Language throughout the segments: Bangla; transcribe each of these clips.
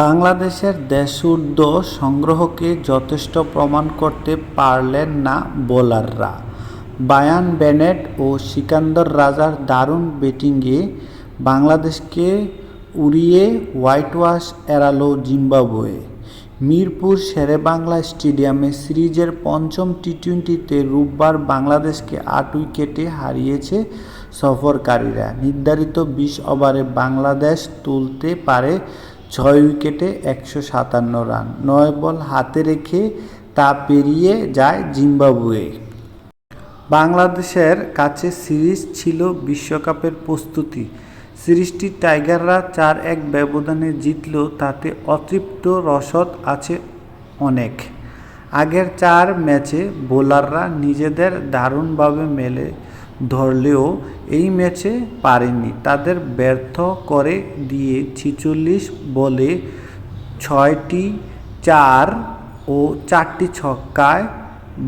বাংলাদেশের দেশোদ্দ সংগ্রহকে যথেষ্ট প্রমাণ করতে পারলেন না বোলাররা। বায়ান বেনেট ও সিকান্দর রাজার দারুণ ব্যাটিংয়ে বাংলাদেশকে উড়িয়ে হোয়াইটওয়াশ এড়াল জিম্বাবুয়ে। মিরপুর শেরেবাংলা স্টেডিয়ামে সিরিজের পঞ্চম টি টোয়েন্টিতে রোববার বাংলাদেশকে আট উইকেটে হারিয়েছে সফরকারীরা। নির্ধারিত বিশ ওভারে বাংলাদেশ তুলতে পারে ছয় উইকেটে একশো সাতান্ন রান। নয় বল হাতে রেখে তা পেরিয়ে যায় জিম্বাবুয়ে। বাংলাদেশের কাছে সিরিজ ছিল বিশ্বকাপের প্রস্তুতি। সিরিজটি টাইগাররা চার এক ব্যবধানে জিতলেও তাতে অতৃপ্ত রসদ আছে অনেক। আগের চার ম্যাচে বোলাররা নিজেদের দারুণভাবে মেলে ধরলেও এই ম্যাচে পারেনি তাদের ব্যর্থ করে দিয়ে ছিচল্লিশ বলে ছয়টি চার ও চারটি ছক্কায়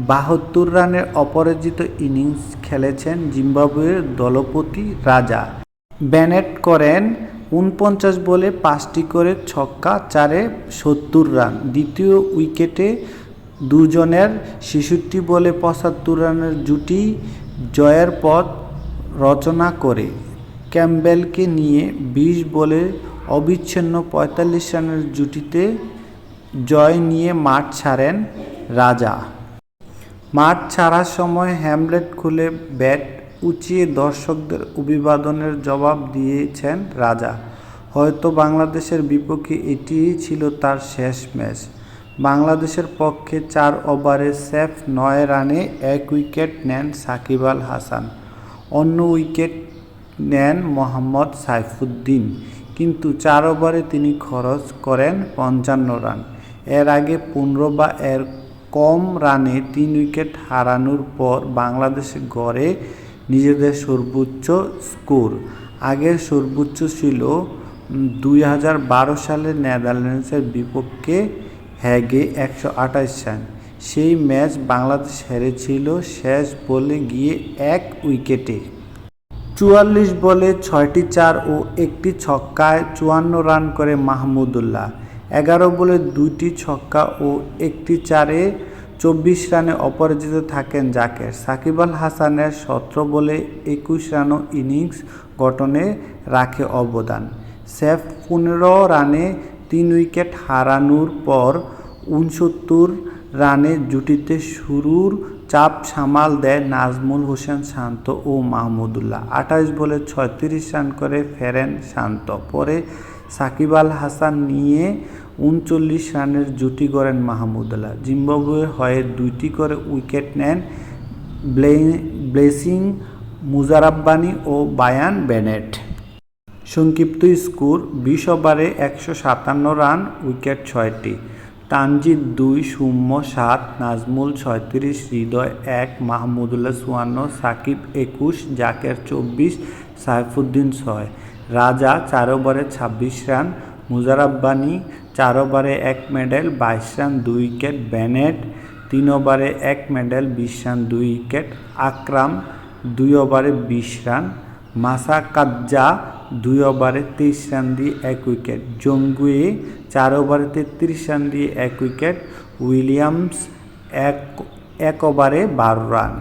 বাহাত্তর রানের অপরাজিত ইনিংস খেলেছেন জিম্বাবুয়ের দলপতি রাজা। ব্যানেট করেন উনপঞ্চাশ বলে পাঁচটি করে ছক্কা, চারে সত্তর রান। দ্বিতীয় উইকেটে দুজনের ছেষট্টি বলে পঁচাত্তর রানের জুটি জয়ের পথ রচনা করে ক্যাম্বেলকে নিয়ে বিশ বলে অবিচ্ছিন্ন পঁয়তাল্লিশ রানের জুটিতে জয় নিয়ে মাঠ ছাড়েন রাজা। মাঠ ছাড়ার সময় হ্যামলেট খুলে ব্যাট উঁচিয়ে দর্শকদের অভিবাদনের জবাব দিয়েছেন রাজা। হয়তো বাংলাদেশের বিপক্ষে এটিই ছিল তার শেষ ম্যাচ। বাংলাদেশের পক্ষে চার ওভারে সেফ নয় রানে এক উইকেট নেন সাকিব আল হাসান। অন্য উইকেট নেন মোহাম্মদ সাইফুদ্দিন। কিন্তু চার ওভারে তিনি খরচ করেন পঞ্চান্ন রান। এর আগে পনেরো বা এর কম রানে তিন উইকেট হারানোর পর বাংলাদেশ গড়ে নিজেদের সর্বোচ্চ স্কোর। আগের সর্বোচ্চ ছিল দুই হাজার বারো সালে নেদারল্যান্ডসের বিপক্ষে হ্যাগে একশো আঠাশ রান। সেই ম্যাচ বাংলাদেশ হেরেছিল শেষ বলে গিয়ে এক উইকেটে। চুয়াল্লিশ বলে ছয়টি চার ও একটি ছক্কায় চুয়ান্ন রান করে মাহমুদুল্লাহ এগারো বলে দুইটি ছক্কা ও একটি চারে চব্বিশ রানে অপরাজিত থাকেন জাকের। সাকিব আল হাসানের সতেরো বলে একুশ রানও ইনিংস গঠনে রাখে অবদান। সেফ পনেরো রানে তিন উইকেট হারানোর পর উনসত্তর রানে জুটিতে শুরুর চাপ সামাল দেয় নাজমুল হোসেন শান্ত ও মাহমুদুল্লাহ আঠাশ বলে ছয়ত্রিশ রান করে ফেরেন শান্ত। পরে সাকিব আল হাসান নিয়ে উনচল্লিশ রানের জুটি করেন মাহমুদুল্লাহ জিম্বাবুয়ের হয়ে দুইটি করে উইকেট নেন ব্লেসিং মুজারাব্বানি ও বায়ান বেনেট। সংক্ষিপ্ত স্কোর বিশ ওভারে একশো সাতান্ন রান, উইকেট ছয়টি। তানজিদ দুই শূন্য সাত, নাজমুল ছয়ত্রিশ, হৃদয় এক, মাহমুদুল্লাহ চুয়ান্ন, সাকিব একুশ, জাকের চব্বিশ, সাইফুদ্দিন ছয়। রাজা চার ওভারে ছাব্বিশ রান মুজারাব্বানি চার ওভারে এক মেডেল, বাইশ রান, দুই উইকেট। ব্যানেট তিন ওভারে এক মেডেল, বিশ রান, দুই উইকেট। আকরাম দুই ওভারে বিশ রান। মাসাকাজ্জা দুই ওভারে তেইশ রান দিয়ে এক উইকেট। জঙ্গুয়ে চার ওভারে তেত্রিশ রান দিয়ে এক উইকেট। উইলিয়ামস এক এক ওভারে বারো রান।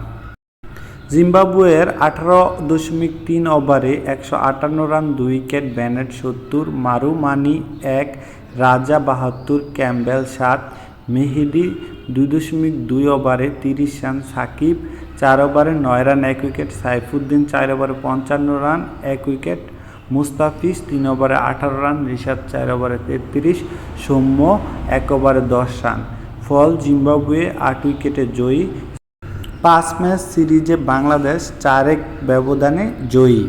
জিম্বাবুয়ের আঠারো দশমিক তিন ওভারে একশো আটান্ন রান, দুই উইকেট। ব্যানেট সত্তর, মারুমানি এক, রাজা বাহাত্তর ক্যাম্বেল সাত, মেহেদি দুই দশমিক দুই ওভারে তিরিশ রান, সাকিব চার ওভারে নয় রান, এক উইকেট। সাইফুদ্দিন চার ওভারে পঞ্চান্ন রান, এক উইকেট। মুস্তাফিজ তিন ওভারে আঠারো রান, রিশাদ চার ওভারে তেত্রিশ, সৌম্য এক ওভারে দশ রান। ফল জিম্বাবুয়ে আট উইকেটে জয়ী। পাঁচ ম্যাচ সিরিজে বাংলাদেশ চারেক ব্যবধানে জয়ী।